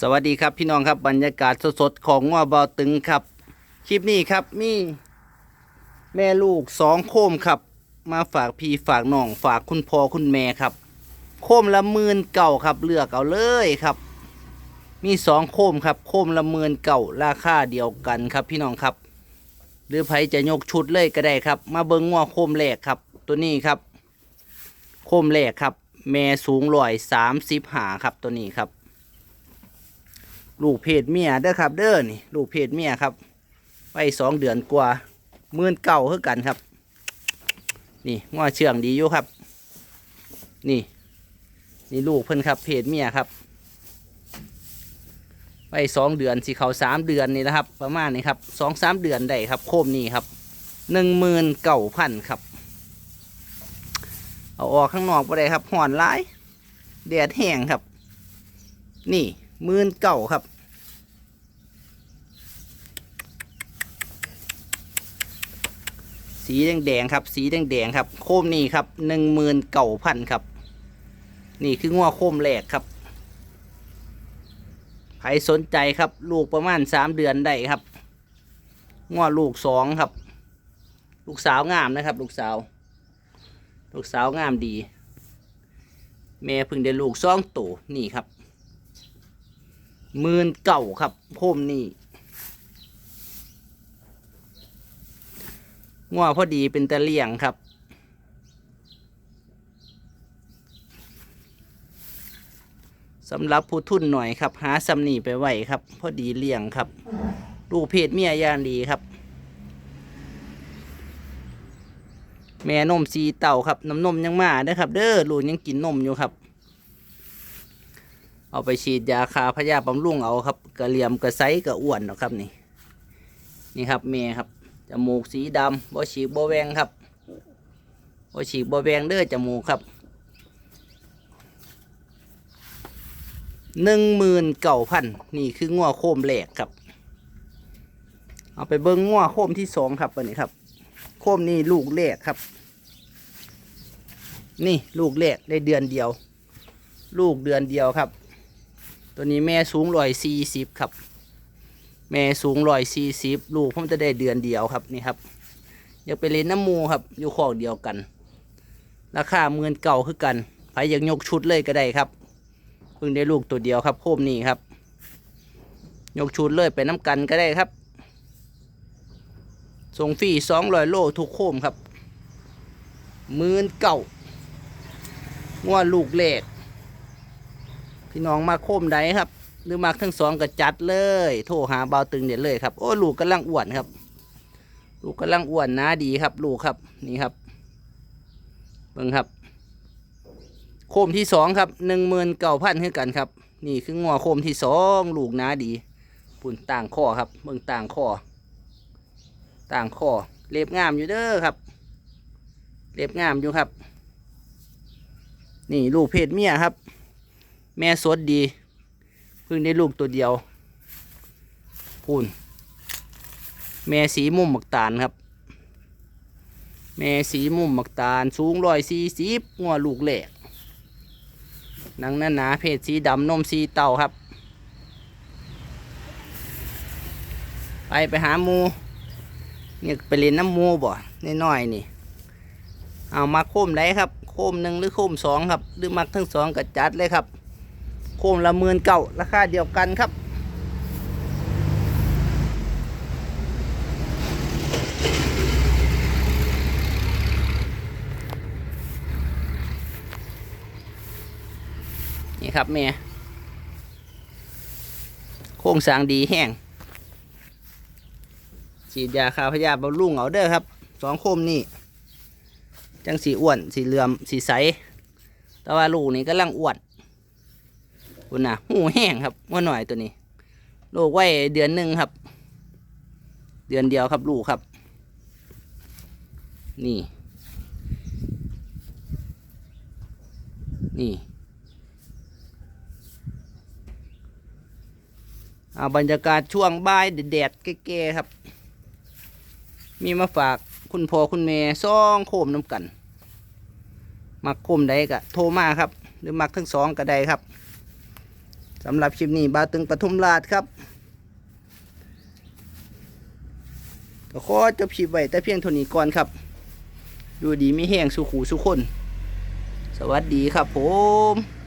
สวัสดีครับพี่น้องครับบรรยากาศสดๆของงัวเบาตึงครับ คลิปนี้ครับมีแม่ลูกสองโคมครับ มาฝากพี่ฝากน้องฝากคุณพ่อคุณแม่ครับ โคมละหมื่นเก่าครับเลือกเอาเลยครับ มีสองโคมครับ โคมละหมื่นเก่าราคาเดียวกันครับพี่น้องครับ หรือไผจะยกชุดเลยก็ได้ครับ มาเบิ้งงัวโคมแรกครับ ตัวนี้ครับ โคมแรกครับ แม่สูงร้อยสามสิบหาครับตัวนี้ครับ ลูกเพศเมียเด้อครับ เด้อนี่ลูกเพศเมียครับไปสองเดือนกว่าหมื่นเก่าเท่ากันครับ นี่ง้อเชื่องดีอยู่ครับ นี่ นี่ลูกเพิ่นครับ เพศเมียครับไปสองเดือนสิเขาสามเดือนนี่นะครับ ประมาณนี้ครับสองสามเดือนได้ครับ โคมนี่ครับหนึ่งหมื่นเก่าพันครับ เอาออกข้างนอกไปได้ครับห่อนร้ายแดดแห้งครับ นี่หมื่นเก่าครับ สีแดงๆครับ สีแดงๆครับ โคมนี่ครับหนึ่งหมื่นเก่าพันครับ นี่คืองัวโคมแรกครับใครสนใจครับ ลูกประมาณสามเดือนได้ครับงัวลูกสองครับ ลูกสาวงามนะครับ ลูกสาว ลูกสาวงามดี แม่พิ่งได้ลูกสองตัวนี่ครับหมื่นเก่าครับโคมนี่ งัวพอดีเป็นตะเลี่ยงครับสำหรับผู้ทุนหน่อยครับ หาสำนีไปไหวครับ พอดีเลี้ยงครับ ลูกเพศเมียย่างดีครับ แม่นมสีเต่าครับน้ำนมยังมาเด้อครับ เด้อลูกยังกินนมอยู่ครับ เอาไปฉีดยาคาพยาบำรุงเอาครับ กระเหลี่ยมกระไซกระอ้วนนะครับนี่ นี่ครับแม่ครับ จมูกสีดำบ่ฉีกบ่แวงครับบ่ฉีกบ่แวงเด้อจมูกครับหนึ่งหมื่นเก่าพันนี่คืองัวโคมแหลกครับ เอาไปเบิ้งงัวโคมที่สองครับวันนี้ครับ โคมนี่ลูกแรกครับ นี่ลูกแรกได้เดือนเดียว ลูกเดือนเดียวครับ ตัวนี้แม่สูงร้อยสี่สิบครับ แม่สูงร้อยสี่สิบลูกผมจะได้เดือนเดียวครับนี่ครับอยากไปเล่นน้ำมูครับอยู่ขอกเดียวกัน ราคาเมือนเก่าคือกันใครอยากยกชุดเลยก็ได้ครับเพิ่งได้ลูกตัวเดียวครับโคมนี่ครับ ยกชุดเลยไปน้ำกันก็ได้ครับส่งฟรีสองร้อยโลทุกโคมครับหมื่นเก่างัวลูกเล็กพี่น้องมาโคมใดครับ หรือมาทั้งสองก็จัดเลย โทรหาเบาตึงเด็ดเลยครับ โอ้ลูกกำลังอ้วนครับ ลูกกำลังอ้วนนะดีครับ ลูกครับนี่ครับเบิ่งครับ โคมที่สองครับหนึ่งหมื่นเก้าพันคือกันครับ นี่คืองัวโคมที่สองลูกนะดีปุ่นต่างข้อครับเบิ่งต่างข้อ ต่างข้อเล็บงามอยู่เด้อครับ เล็บงามอยู่ครับ นี่ลูกเพศเมียครับ แม่สดดี พิ่งได้ลูกตัวเดียวพูนแม่สีมุมหมักตาลครับ แม่สีมุมหมักตาล สูงร้อยสี่สิบงัวลูกแหลกนังหนาหนาเพศสีดำนมสีเต่าครับ ไปไปหามูเนี่ยไปเรียนน้ำมูบ่น้อยๆนี่ เอามาโคมได้ครับ โคมหนึ่งหรือโคมสองครับ หรือมักทั้งสองก็จัดเลยครับ โคมละหมื่นเก่าราคาเดียวกันครับ นี่ครับแม่โครงสางดีแห้งฉีดยาคาพยาบำรุงเอาเด้อครับสองโคมนี่จังสีอ้วนสีเหลือมสีใส แต่ว่าลูกนี่ก็ลังอ้วน คุณน่ะหูแห้งครับว่าหน่อยตัวนี้ ลูกไว้เดือนหนึ่งครับ เดือนเดียวครับลูกครับ นี่ นี่เอาบรรยากาศช่วงบ่ายแดดแก่ๆครับ มีมาฝากคุณพ่อคุณแม่ซ่องโคมน้ำกัน มักโคมใดก็โทรมาครับ หรือมักทั้งสองก็ได้ครับ สำหรับคลิปนี้บาตึงปทุมราชครับก็ขอจบคลิปไว้แต่เพียงเท่านี้ก่อนครับ ดูดีไม่แห้งสุขูสุขคน สวัสดีครับผม